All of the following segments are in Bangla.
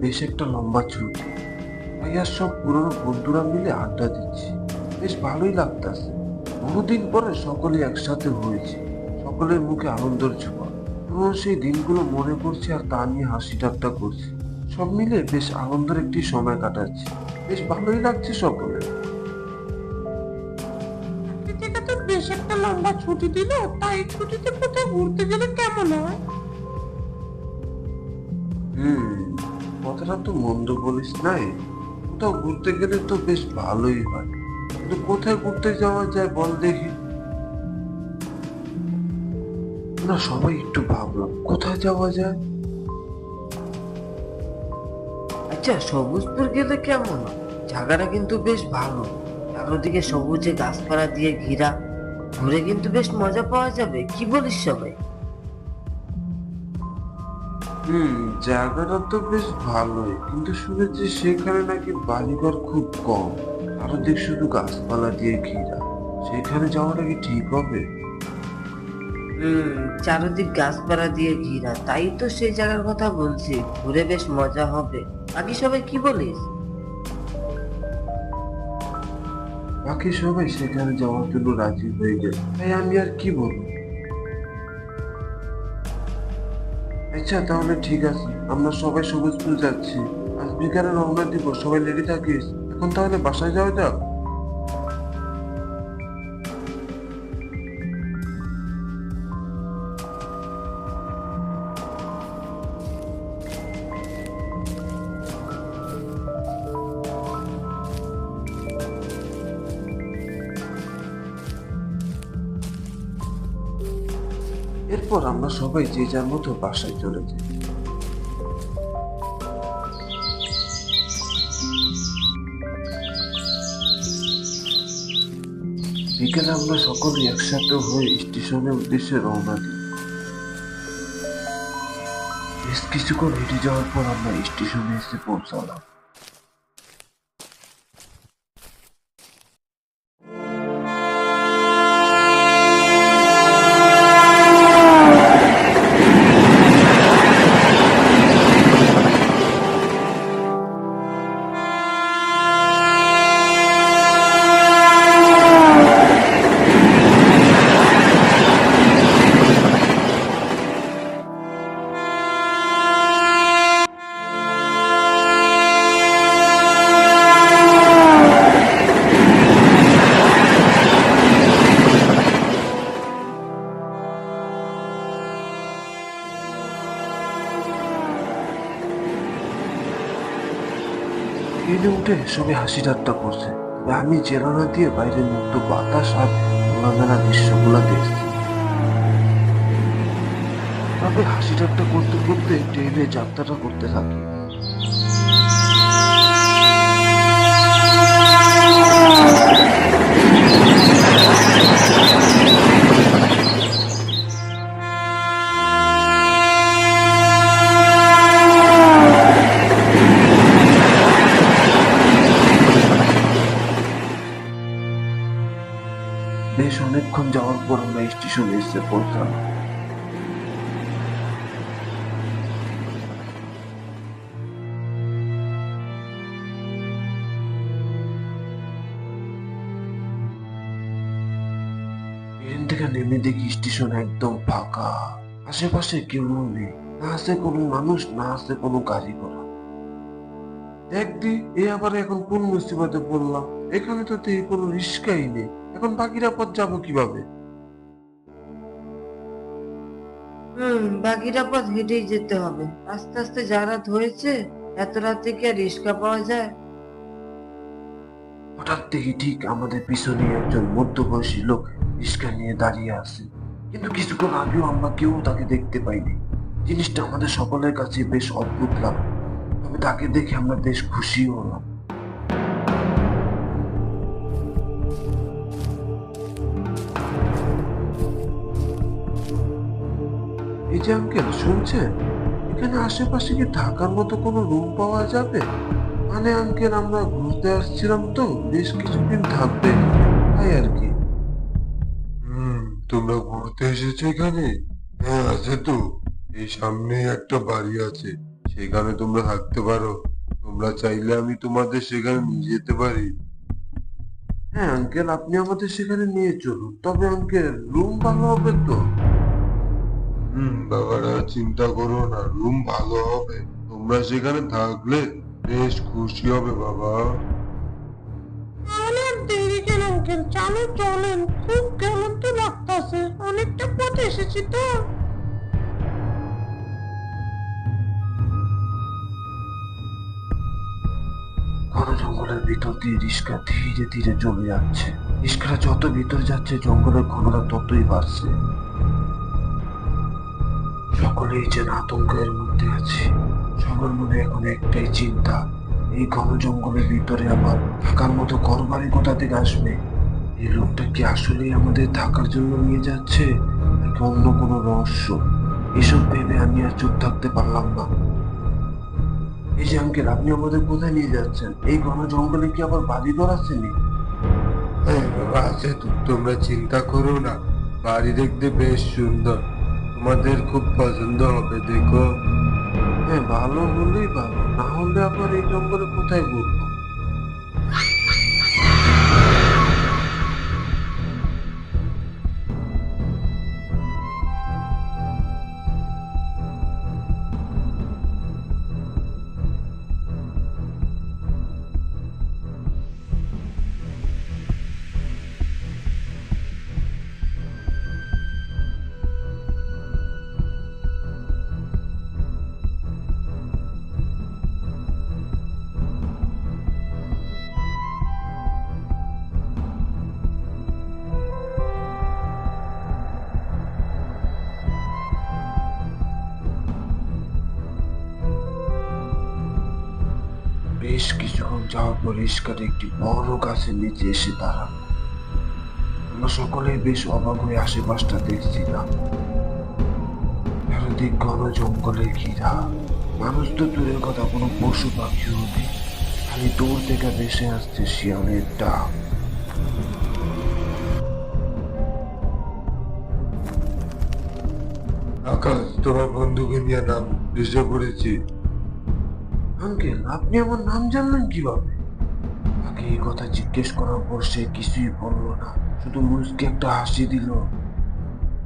বেশ একটা লম্বা ছুটি। ভাইয়ার সব পুরনো বন্ধুরা মিলে আড্ডা দিচ্ছি। বেশ ভালোই লাগতাছে। বহুদিন পরে সকলে একসাথে হয়েছে। সকলের মুখে আনন্দের ছোঁয়া। পুরনো সেই দিনগুলো মনে করছি আর তা নিয়ে হাসি ঠাট্টা করছি। সব মিলে বেশ আনন্দের একটি সময় কাটাচ্ছি। বেশ ভালোই লাগছে সকলের। তো বেশ একটা লম্বা ছুটি দিল। তাই ছুটিতে কোথাও ঘুরতে গেলে কেমন হয়? হুম কথাটা তো মন্দ বলিস নাই। কোথাও ঘুরতে গেলে তো বেশ ভালোই হয়। কিন্তু কোথায় ঘুরতে যাওয়া যায় বল দেখি। না, সবাই একটু ভাবলাম কোথায় যাওয়া যায়? আচ্ছা সবুজপুর গেলে কেমন? জায়গাটা কিন্তু বেশ ভালো। চারদিকে সবুজে গাছপালা দিয়ে ঘেরা। ঘুরে কিন্তু বেশ মজা পাওয়া যাবে। কি বলিস সবাই? হুম জায়গাটা তো বেশ ভালোই কিন্তু শুনেছি সেখানে নাকি বাড়িঘর খুব কম। চারদিক শুধু গাছপালা দিয়ে ঘেরা। সেখানে যাওয়াটা কি ঠিক হবে? হুম চারদিক গাছপালা দিয়ে ঘেরা। তাই তো সেই জায়গার কথা বলছি। ঘুরে বেশ মজা হবে। বাকি সবাই কি বলিস? বাকি সবাই সেখানে যাওয়ার জন্য রাজি হয়ে গেল তাই আমি আর কি বলব? আচ্ছা তাহলে ঠিক আছে। আমরা সবাই সবুজ ফুল যাচ্ছি আজ বিকালে রওনা দিব সবাই রেডি থাকিস। এখন তাহলে বাসায় যাওয়া যাক? এরপর আমরা সবাই যে যার মতো বাসায় চলে যাই। বিকেলে আমরা সকলে একসাথে হয়ে স্টেশনের উদ্দেশ্যে রওনা দিই। বেশ কিছুক্ষণ হেঁটে যাওয়ার পর আমরা স্টেশনে এসে পৌঁছালাম। ট্রেনে উঠে সবাই হাসি ঠাট্টা করছে। আমি জেলানা দিয়ে বাইরের মুক্ত বাতাস আর খোলামেলা দৃশ্যগুলা দেখছি। তবে হাসি ঠাট্টা করতে করতে ট্রেনে যাত্রাটা করতে থাকি। এসে পৌঁছালাম ট্রেন থেকে নেমে দেখি স্টেশন একদম ফাঁকা আশেপাশে কেউ নেই না আছে কোনো মানুষ না আছে কোনো গাড়ি ঘোড়া একদি এ আবার এখন কোন মুসিবতে পড়লাম এখানে তো কোনো রিস্কাই নেই এখন বাকিরা পথ যাব কীভাবে হুম, বাকিটা পথ হেঁটেই যেতে হবে। আস্তে আস্তে যা রাত হয়েছে এত রাতে কি আর রিক্সা পাওয়া যায়? হঠাৎ দেখি ঠিক আমাদের পিছনে একজন মধ্যবয়সী লোক রিস্কা নিয়ে দাঁড়িয়ে আছে। কিন্তু কিছুক্ষণ আগেও আমরা কেউ তাকে দেখতে পাইনি। জিনিসটা আমাদের সকলের কাছে বেশ অদ্ভুত লাগল। তবে তাকে দেখে আমরা বেশ খুশি হলাম। এই যে আঙ্কেল শুনছেন? এখানে আশেপাশে কি থাকার মতো কোনো রুম পাওয়া যাবে? মানে আঙ্কেল আমরা ঘুরতে আসছিলাম তো বেশ কিছুদিন থাকবে। তাই আর কি। হুম তোমরা ঘুরতে এসেছ এখানে? হ্যাঁ আছে তো। এই সামনেই একটা বাড়ি আছে সেখানে তোমরা থাকতে পারো। তোমরা চাইলে আমি তোমাদের সেখানে নিয়ে যেতে পারি। হ্যাঁ আঙ্কেল আপনি আমাদের সেখানে নিয়ে চলুন। তবে আঙ্কেল রুম ভালো হবে তো? হুম বাবারা চিন্তা করো না রুম ভালো হবে। তোমরা সেখানে থাকলে বেশ খুশি হবে বাবা। আর দেরি কেন আঙ্কেল চালু চলেন। খুব কেমন তো লাগতাছে। অনেকটা পথ এসেছি তো। ঘন জঙ্গলের ভিতর দিয়ে রিস্কা ধীরে ধীরে চলে যাচ্ছে। রিস্কারা যত ভিতর যাচ্ছে জঙ্গলের ঘনটা ততই বাড়ছে। সকলেই যেন আতঙ্কের মধ্যে আছে। সবার মনে এখন একটাই চিন্তা, এই ঘন জঙ্গলের ভিতরে আবার থাকার মতো ঘর বাড়ি কোথা থেকে আসবে? এই লোকটা কি আসলেই আমাদের থাকার জন্য নিয়ে যাচ্ছে, নাকি অন্য কোনো রহস্য? এসব ভেবে আমি আর চুপ থাকতে পারলাম না। এই যে আঙ্কেল, আপনি আমাদের কোথায় নিয়ে যাচ্ছেন? এই ঘন জঙ্গলে কি আবার বাড়ি ঘর আসেনি হ্যাঁ বাবা, আছে তোমরা চিন্তা করো না। বাড়ি দেখতে বেশ সুন্দর। তোমাদের খুব পছন্দ হবে, দেখো। হ্যাঁ ভালো হলেই ভালো, না হলে আবার এই জঙ্গলে কোথায় ঘুরবো? বেশ কিছুক্ষণ যাওয়ার পর রিস্কার একটি বড় গাছের নিচে এসে দাঁড়াল। আমরা সকলেই বেশ অবাক হয়ে আশেপাশটা দেখছিলাম। চারিদিক ঘন জঙ্গলে ঘিরা। মানুষ তো দূরের কথা, কোনো পশু পাখিও নেই। খালি দূর থেকে ভেসে আসছে শিয়ালের ডাক। আকাশ, তোমার বন্ধুকে নিয়ে নাম এসে পড়েছি। আঙ্কেল আপনি আমার নাম জানলেন কীভাবে? তাকে এই কথা জিজ্ঞেস করার পর সে কিছুই বলল না শুধু মুসকে একটা হাসি দিল।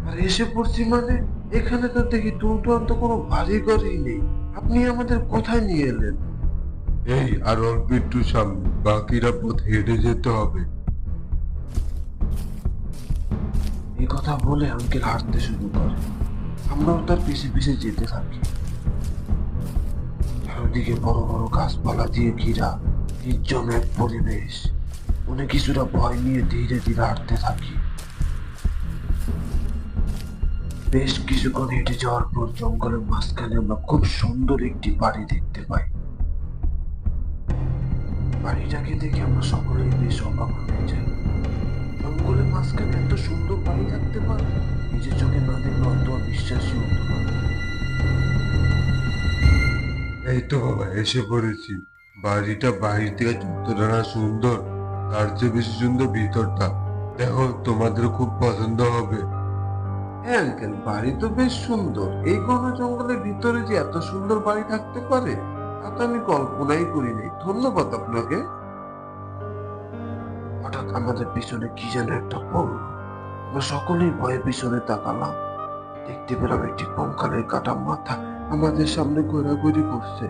আর এসে পড়ছি মানে এখানে তো দেখি দুর্দান্ত কোনো বাড়ি ঘরই নেই। আপনি আমাদের কোথায় নিয়ে এলেন? এই আর অল্প একটু সামনে বাকিরা পথ হেঁটে যেতে হবে। এই কথা বলে আঙ্কেল হাঁটতে শুরু করে। আমরাও তার পিছে পিছে যেতে থাকি। চারিদিকে বড় বড় গাছপালা দিয়ে ঘিরা নির্জন এক পরিবেশ। মনে কিছুটা ভয় নিয়ে ধীরে ধীরে হাঁটতে থাকি। বেশ কিছুক্ষণ হেঁটে যাওয়ার পর জঙ্গলের মাঝখানে আমরা খুব সুন্দর একটি বাড়ি দেখতে পাই। বাড়িটাকে দেখে আমরা সকলেই বেশ অবাক হয়ে যাই। জঙ্গলের মাঝখানে এত সুন্দর বাড়ি থাকতে পারে? নিজের চোখে না দেখলে অত বিশ্বাসই এই তো বাবা, এসে পড়েছি। বাড়িটা বাইরে থেকে যতটা সুন্দর, তার চেয়ে বেশি সুন্দর ভিতরটা। দেখো তোমাদের খুব পছন্দ হবে। হ্যাঁ আঙ্কেল বাড়ি তো বেশ সুন্দর। এই ঘন জঙ্গলের ভিতরে যে এত সুন্দর বাড়ি থাকতে পারে, তা তো আমি কল্পনাই করিনি। ধন্যবাদ আপনাকে। হঠাৎ আমাদের পিছনে কি যেন একটা পড়ল আমরা সকলেই ভয়ে পিছনে তাকালাম। দেখতে পেলাম একটি কঙ্কালের কাটা মাথা। আমাদের সামনে ঘোরাঘুরি করছে।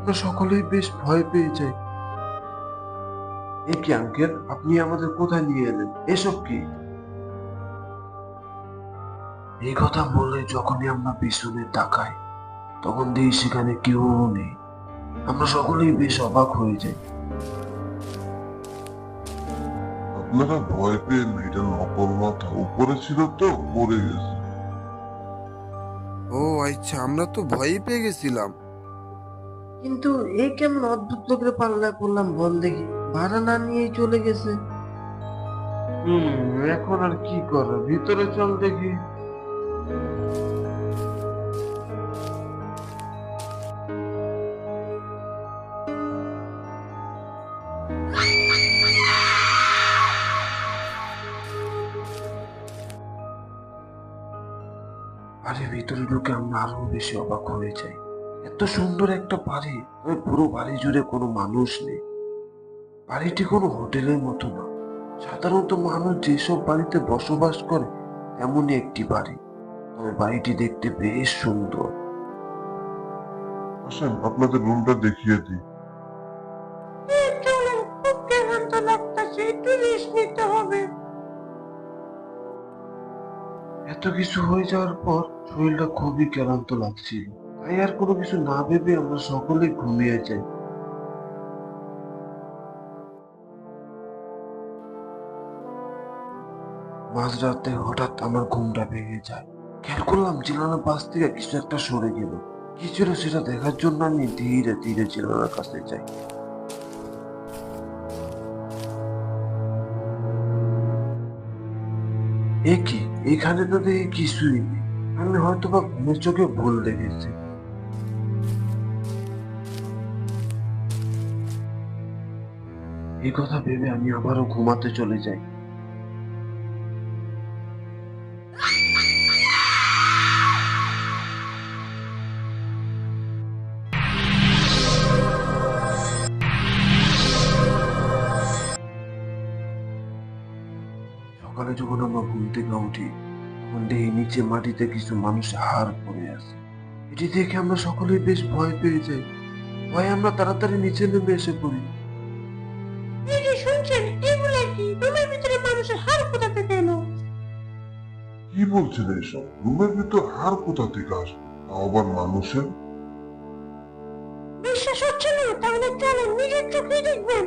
আমরা সকলেই বেশ ভয় পেয়ে যাই। এই কি, আঙ্কেল? আপনি আমাদের কোথায় নিয়ে এলেন? এসব কি? এই কথা বলে যখনই আমরা পিছনে তাকাই, তখন দেখি সেখানে কেউ নেই। আমরা সকলেই বেশ অবাক হয়ে যাই। আপনারা ভয় পেয়ে এটা নকল মাথা উপরে ছিল তো পড়ে গেছে। ও আচ্ছা আমরা তো ভয়ই পেয়ে গেছিলাম। কিন্তু এ কেমন অদ্ভুত লোকের পাল্লায় পড়লাম বল দেখি। ভাড়া না নিয়েই চলে গেছে। হম এখন আর কি করো? ভিতরে চল দেখি। বেশি অবাক হয়ে যাই এত সুন্দর একটা বাড়ি, তবে পুরো বাড়ি জুড়ে কোনো মানুষ নেই। বাড়িটি কোনো হোটেলের মতো না। সাধারণত মানুষ যেসব বাড়িতে বসবাস করে এমনই একটি বাড়ি। তবে বাড়িটি দেখতে বেশ সুন্দর। আসেন, আপনাদের রুমটা দেখিয়ে দিই। এত কিছু হয়ে যাওয়ার পর শরীরটা খুবই ক্লান্ত লাগছিল তাই আর কোনো কিছু না ভেবে আমরা সকলে ঘুমিয়ে যাই। মাঝরাতে হঠাৎ আমার ঘুমটা ভেঙে যায়। খেয়াল করলাম জিলানার পাশ থেকে কিছু একটা সরে গেল। কি ছিল সেটা দেখার জন্য আমি ধীরে ধীরে জিলানার কাছে যাই। এ কি? এখানে তো দেখি কিছুই আমি হয়তো বা ঘুমের চোখে ভুল দেখেছি। এই কথা ভেবে আমি আবারও ঘুমাতে চলে যাই। সকালে যখন আমরা ঘুম থেকে উঠি তখন দেখি নিচে মাটিতে কিছু মানুষ হার পড়ে আছে। এটি দেখে আমরা সকলেই বেশ ভয় পেয়ে যাই। ভয়ে আমরা তাড়াতাড়ি নিচে নেমে এসে পড়ি। শুনছেন এগুলা কি? রুমের ভিতরে মানুষের হাড় কোথা থেকে এলো? কি বলছেন এইসব রুমের ভিতর হার কোথা থেকে আসবে আবার মানুষের? বিশ্বাস হচ্ছে না তাহলে চলুন নিজের চোখেই দেখবেন।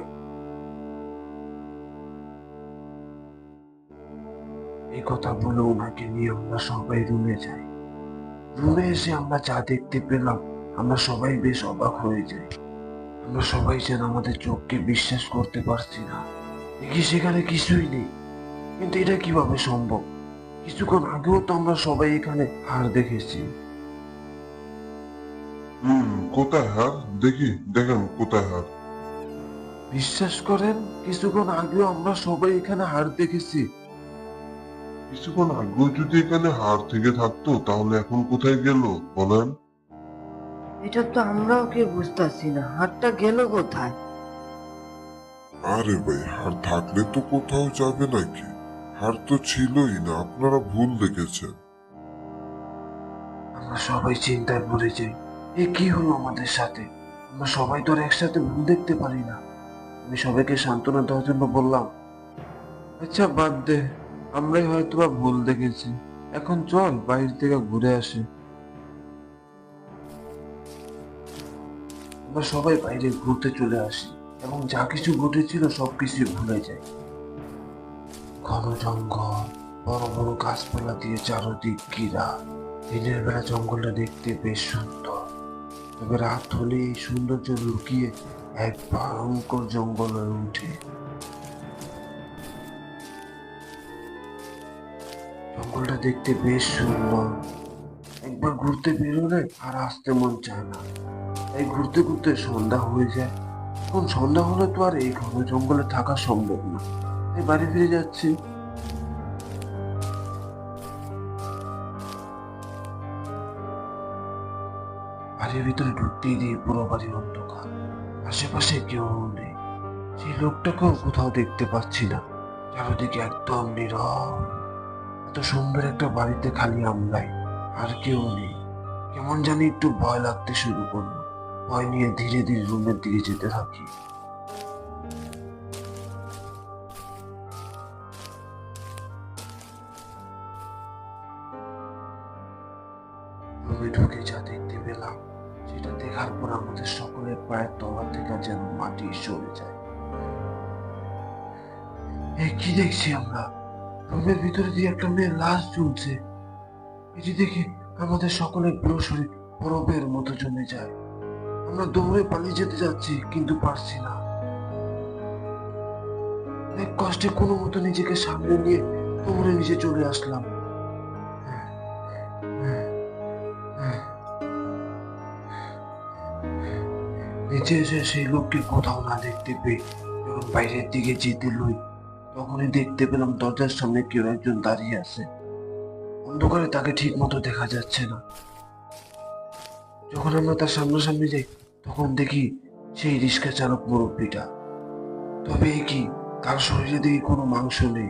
এই কথা বলে ওনাকে নিয়ে আমরা সবাই রুমে যাই। রুমে এসে আমরা যা দেখতে পেলাম আমরা সবাই বেশ অবাক হয়ে যাই। আমরা সবাই যেন আমাদের চোখকে বিশ্বাস করতে পারছি না। দেখি সেখানে কিছুই নেই। কিন্তু এটা কীভাবে সম্ভব? কিছুক্ষণ আগেও তো আমরা সবাই এখানে হার দেখেছি। হম কোথায় হার? দেখি দেখেন কোথায় হার। বিশ্বাস করেন কিছুক্ষণ আগেও আমরা সবাই এখানে হার দেখেছি। কিছুক্ষণ আগেও যদি এখানে হার থেকে থাকতো তাহলে এখন কোথায় গেল বলেন? এটা তো আমরাও কে বুঝতেছি না। হাতটা গেল কোথায়? আরে ভাই হার থাকলে তো কোথাও যাবে নাকি? হার তো ছিলই না আপনারা ভুল দেখেছেন। আমরা সবাই চিন্তায় পড়ে যাই। এ কি হলো আমাদের সাথে? আমরা সবাই তো আর একসাথে ভুল দেখতে পারি না। আমি সবাইকে সান্ত্বনা দেওয়ার জন্য বললাম। আচ্ছা বাদ দে। আমরাই হয়তো বা ভুল দেখেছি। এখন চল বাইরে থেকে ঘুরে আসি। আমরা সবাই বাইরে ঘুরতে চলে আসি এবং যা কিছু ঘটেছিল সবকিছু ভুলে যাই। ঘন জঙ্গল, বড় বড় গাছপালা দিয়ে চারদিক ঘিরা। দিনের বেলা জঙ্গলটা দেখতে বেশ সুন্দর। তবে রাত হলে এই সৌন্দর্য লুকিয়ে এক ভয়ঙ্কর জঙ্গল হয়ে উঠে জঙ্গলটা দেখতে বেশ সুন্দর। একবার ঘুরতে বেরোলে আর আসতে মন চায় না। তাই ঘুরতে ঘুরতে সন্ধ্যা হয়ে যায়। এখন সন্ধ্যা হলে তো আর এই ঘন জঙ্গলে থাকা সম্ভব না। তাই বাড়ি ফিরে যাচ্ছি। বাড়ির ভিতরে ঢুকতেই দিয়ে পুরো বাড়ির অন্ধকার। আশেপাশে কেউ নেই। সেই লোকটাকেও কোথাও দেখতে পাচ্ছি না। চারদিকে একদম নীরব। এত সুন্দর একটা বাড়িতে খালি আমরাই, আর কেউ নেই। কেমন জানি একটু ভয় লাগতে শুরু করল। ভয় নিয়ে ধীরে ধীরে রুমের দিকে যেতে থাকি। রুমে ঢুকে যা দেখতে পেলাম, সেটা দেখার পর আমাদের সকলের পায়ের তলা থেকে যেন মাটি সরে যায়। এ কি দেখছি আমরা? রুমের ভিতরে দিয়ে একটা মেয়ের লাশ ঝুলছে এটি দেখে আমাদের সকলের পুরো শরীর বরফের মতো জমে যায়। আমরা দৌড়ে পালিয়ে যেতে যাচ্ছি, কিন্তু পারছি না। অনেক কষ্টে কোনো মতো নিজেকে সামনে নিয়ে দৌড়ে নিচে চলে আসলাম। নিচে এসে সেই লোককে কোথাও না দেখতে পেয়ে যখন বাইরের দিকে যেতে লই তখনই দেখতে পেলাম দরজার সামনে কেউ একজন দাঁড়িয়ে আছে। অন্ধকারে তাকে ঠিক মতো দেখা যাচ্ছে না। যখন আমরা তার সামনাসামনি যাই, তখন দেখি সেই রিক্সা চালক মুরব্বীটা। তবে কি? তার শরীরে দেখি কোনো মাংস নেই।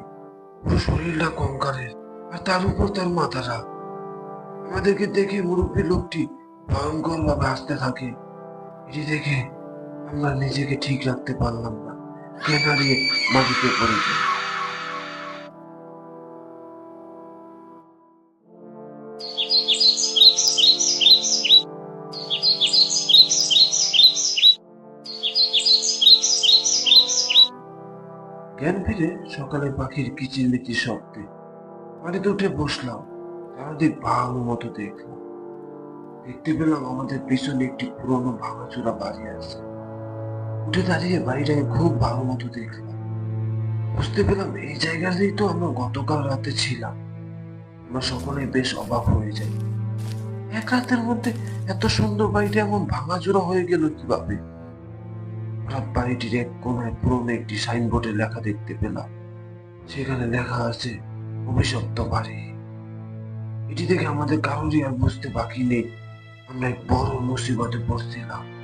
পুরো শরীরটা কঙ্কারের আর তার উপর তার মাথাটা। আমাদেরকে দেখে মুরব্বী লোকটি ভয়ঙ্কর ভাবে হাসতে থাকে। এটি দেখে আমরা নিজেকে ঠিক রাখতে পারলাম না। মাটিতে জ্ঞান ফিরে সকালে পাখির কিচিরমিচির শব্দে। বাড়িতে উঠে বসলাম চারদিক ভাঙ মতো দেখলাম। দেখতে পেলাম আমাদের পিছনে একটি পুরনো ভাঙাচোরা বাড়ি আছে। উঠে দাঁড়িয়ে বাড়িটাকে খুব ভালো মতো দেখলাম। বুঝতে পেলাম এই জায়গাতেই তো আমরা গতকাল রাতে ছিলাম। আমরা সকলে বেশ অবাক হয়ে যাই। এক রাতের মধ্যে এত সুন্দর বাড়িটা এমন ভাঙাচোরা হয়ে গেল কীভাবে? বাড়িটির এক কোনায় পুরনো একটি সাইনবোর্ডে লেখা দেখতে পেলাম। সেখানে লেখা আছে, অভিশপ্ত বাড়ি। এটি দেখে আমাদের কারোরই আর বুঝতে বাকি নেই। আমরা এক বড় মুসিবতে পড়ছিলাম।